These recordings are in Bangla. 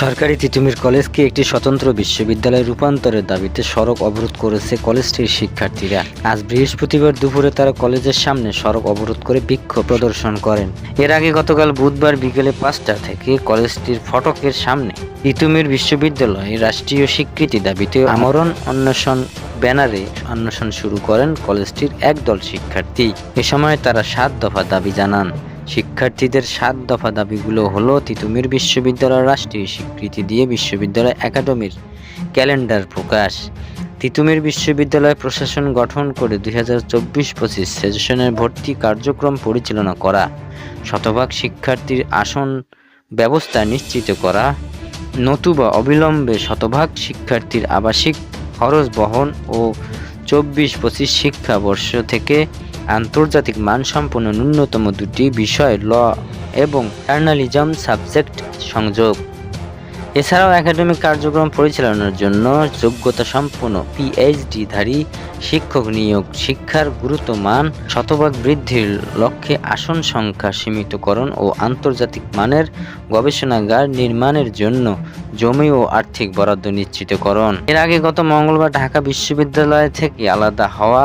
সরকারি তিতুমির কলেজকে একটি স্বতন্ত্র বিশ্ববিদ্যালয়ে রূপান্তরের দাবিতে সড়ক অবরোধ করেছে কলেজটির শিক্ষার্থীরা। আজ বৃহস্পতিবার দুপুরে তারা কলেজের সামনে সড়ক অবরোধ করে বিক্ষোভ প্রদর্শন করেন। এর আগে গতকাল বুধবার বিকেলে পাঁচটা থেকে কলেজটির ফটকের সামনে তিতুমির বিশ্ববিদ্যালয়ে রাষ্ট্রীয় স্বীকৃতি দাবিতে আমরণ অন্বেষণ ব্যানারে অন্বেষণ শুরু করেন কলেজটির একদল শিক্ষার্থী। এ সময় তারা সাত দফা দাবি জানান। শিক্ষার্থীদের সাত দফা দাবিগুলো হলো তিতুমির বিশ্ববিদ্যালয় রাষ্ট্রীয় স্বীকৃতি দিয়ে বিশ্ববিদ্যালয় একাডেমির ক্যালেন্ডার প্রকাশ। তিতুমির বিশ্ববিদ্যালয় প্রশাসন গঠন করে দুই হাজার চব্বিশ পঁচিশ সেশনের ভর্তি কার্যক্রম পরিচালনা করা, শতভাগ শিক্ষার্থীর আসন ব্যবস্থা নিশ্চিত করা নতুবা অবিলম্বে শতভাগ শিক্ষার্থীর আবাসিক খরচ বহন ও চব্বিশ পঁচিশ শিক্ষাবর্ষ থেকে আন্তর্জাতিক মানসম্পন্ন ন্যূনতম দুটি বিষয়, ল এবং জার্নালিজম সাবজেক্ট সংযোগ। এছাড়াও একাডেমিক কার্যক্রম পরিচালনার জন্য যোগ্যতা সম্পন্ন পিএইচডিধারী শিক্ষক নিয়োগ শিক্ষার গুরুত্ব মান শতভাগ বৃদ্ধির লক্ষ্যে আসন সংখ্যা সীমিতকরণ ও আন্তর্জাতিক মানের গবেষণাগার নির্মাণের জন্য জমি ও আর্থিক বরাদ্দ নিশ্চিতকরণ। এর আগে গত মঙ্গলবার ঢাকা বিশ্ববিদ্যালয় থেকে আলাদা হওয়া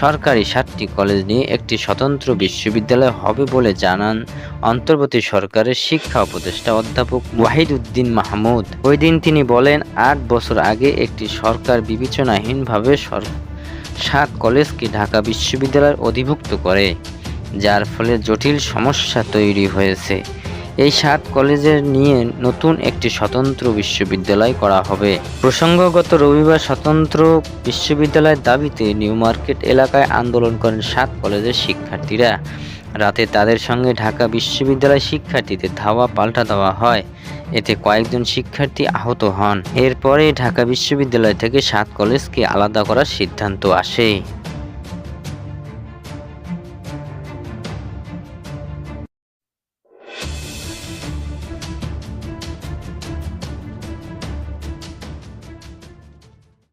সরকারি সাতটি কলেজ নিয়ে একটি স্বতন্ত্র বিশ্ববিদ্যালয় হবে বলে জানান অন্তর্বর্তী সরকারের শিক্ষা উপদেষ্টা অধ্যাপক ওয়াহিদ উদ্দিন মাহমুদ। ওই দিন তিনি বলেন, আট বছর আগে একটি সরকার বিবেচনাহীনভাবে সাত কলেজকে ঢাকা বিশ্ববিদ্যালয়ের অধিভুক্ত করে, যার ফলে জটিল সমস্যা তৈরি হয়েছে। এই সাত কলেজের নিয়ে নতুন একটি স্বতন্ত্র বিশ্ববিদ্যালয় করা হবে। প্রসঙ্গগত রবিবার স্বতন্ত্র বিশ্ববিদ্যালয়ের দাবিতে নিউ মার্কেট এলাকায় আন্দোলন করেন সাত কলেজের শিক্ষার্থীরা। রাতে তাদের সঙ্গে ঢাকা বিশ্ববিদ্যালয় শিক্ষার্থীদের ধাওয়া পাল্টা দেওয়া হয়। এতে কয়েকজন শিক্ষার্থী আহত হন। এরপরে ঢাকা বিশ্ববিদ্যালয় থেকে সাত কলেজকে আলাদা করার সিদ্ধান্ত আসে।